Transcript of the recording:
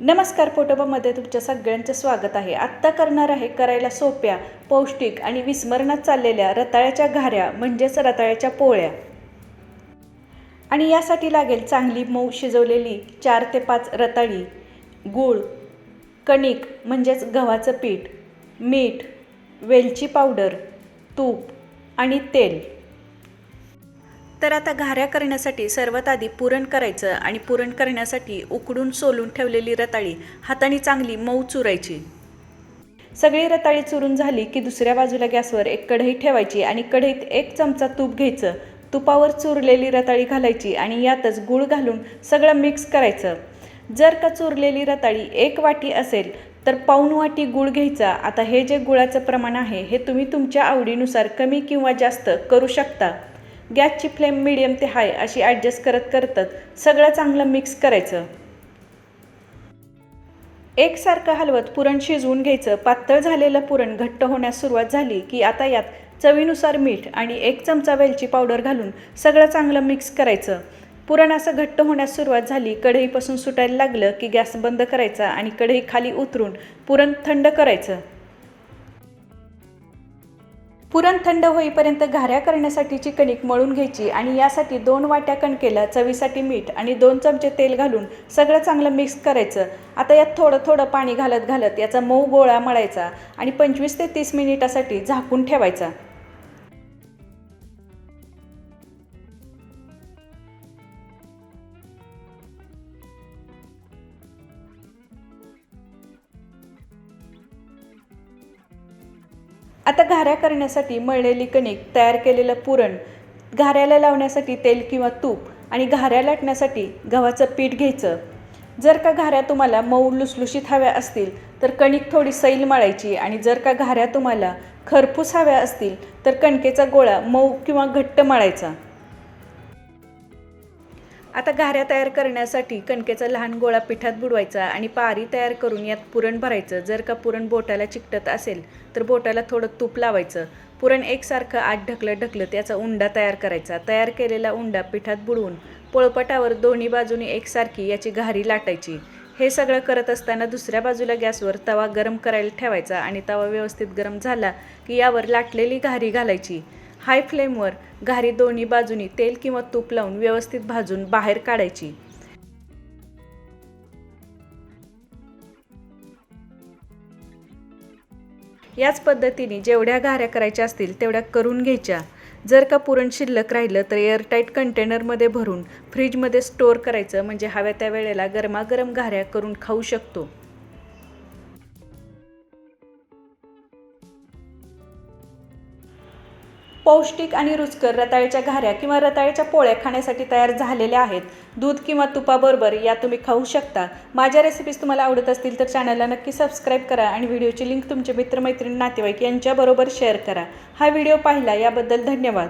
नमस्कार पोटोबामध्ये तुमच्या सगळ्यांचं स्वागत आहे. आत्ता करणार आहे करायला सोप्या पौष्टिक आणि विस्मरणात चाललेल्या रताळ्याच्या घाऱ्या म्हणजेच रताळ्याच्या पोळ्या. आणि यासाठी लागेल चांगली मऊ शिजवलेली चार ते पाच रताळी गूळ कणिक म्हणजेच गव्हाचं पीठ मीठ वेलची पावडर तूप आणि तेल. तर आता घाऱ्या करण्यासाठी सर्वात आधी पुरण करायचं आणि पुरण करण्यासाठी उकडून सोलून ठेवलेली रताळी हाताने चांगली मऊ चुरायची. सगळी रताळी चुरून झाली की दुसऱ्या बाजूला गॅसवर एक कढई ठेवायची आणि कढईत एक चमचा तूप घ्यायचं. तुपावर चुरलेली रताळी घालायची आणि यातच गूळ घालून सगळं मिक्स करायचं. जर का चुरलेली रताळी एक वाटी असेल तर पाऊण वाटी गूळ घ्यायचा. आता हे जे गुळाचं प्रमाण आहे हे तुम्ही तुमच्या आवडीनुसार कमी किंवा जास्त करू शकता. गॅसची फ्लेम मिडियम ते हाय अशी ॲडजस्ट करत करतच सगळं चांगलं मिक्स करायचं. एकसारखं हलवत पुरण शिजवून घ्यायचं. पातळ झालेलं पुरण घट्ट होण्यास सुरुवात झाली की आता यात चवीनुसार मीठ आणि एक चमचा वेलची पावडर घालून सगळं चांगलं मिक्स करायचं. पुरण असं घट्ट होण्यास सुरुवात झाली कढईपासून सुटायला लागलं की गॅस बंद करायचा आणि कढई खाली उतरून पुरण थंड करायचं. पुरण थंड होईपर्यंत घाऱ्या करण्यासाठीची कणिक मळून घ्यायची आणि यासाठी दोन वाट्या कणकेला चवीसाठी मीठ आणि दोन चमचे तेल घालून सगळं चांगलं मिक्स करायचं. आता यात थोडं थोडं पाणी घालत घालत याचा मऊ गोळा मळायचा आणि पंचवीस ते तीस मिनिटासाठी झाकून ठेवायचा. आता घाऱ्या करण्यासाठी मळलेली कणिक तयार केलेलं पुरण घाऱ्याला लावण्यासाठी तेल किंवा तूप आणि घाऱ्या लाटण्यासाठी गव्हाचं पीठ घ्यायचं. जर का घाऱ्या तुम्हाला मऊ लुसलुशीत हव्या असतील तर कणिक थोडी सैल मळायची आणि जर का घाऱ्या तुम्हाला खरपूस हव्या असतील तर कणकेचा गोळा मऊ किंवा घट्ट मळायचा. आता घाऱ्या तयार करण्यासाठी कणकेचा लहान गोळा पिठात बुडवायचा आणि पारी तयार करून यात पुरण भरायचं. जर का पुरण बोटाला चिकटत असेल तर बोटाला थोडं तूप लावायचं. पुरण एकसारखं आत ढकलत ढकलत याचा उंडा तयार करायचा. तयार केलेला उंडा पिठात बुडवून पोळपटावर दोन्ही बाजूनी एकसारखी याची घारी लाटायची. हे सगळं करत असताना दुसऱ्या बाजूला गॅसवर तवा गरम करायला ठेवायचा आणि तवा व्यवस्थित गरम झाला की यावर लाटलेली घारी घालायची. हाय फ्लेमवर घारी दोन्ही बाजूनी तेल किंवा तूप लावून व्यवस्थित भाजून बाहेर काढायची. याच पद्धतीने जेवढ्या घाऱ्या करायच्या असतील तेवढ्या करून घ्यायच्या. जर का पुरण शिल्लक राहिलं तर एअरटाईट कंटेनरमध्ये भरून फ्रीजमध्ये स्टोअर करायचं म्हणजे हव्या त्या वेळेला गरमागरम घाऱ्या करून खाऊ शकतो. पौष्टिक आणि रुचकर रताळ्याच्या घाऱ्या किंवा रताळ्याच्या पोळ्या खाण्यासाठी तयार झालेल्या आहेत. दूध किंवा तुपाबरोबर या तुम्ही खाऊ शकता. माझ्या रेसिपीज तुम्हाला आवडत असतील तर चॅनलला नक्की सबस्क्राईब करा आणि व्हिडिओची लिंक तुमचे मित्रमैत्रिणी नातेवाईक यांच्याबरोबर शेअर करा. हा व्हिडिओ पाहिला याबद्दल धन्यवाद.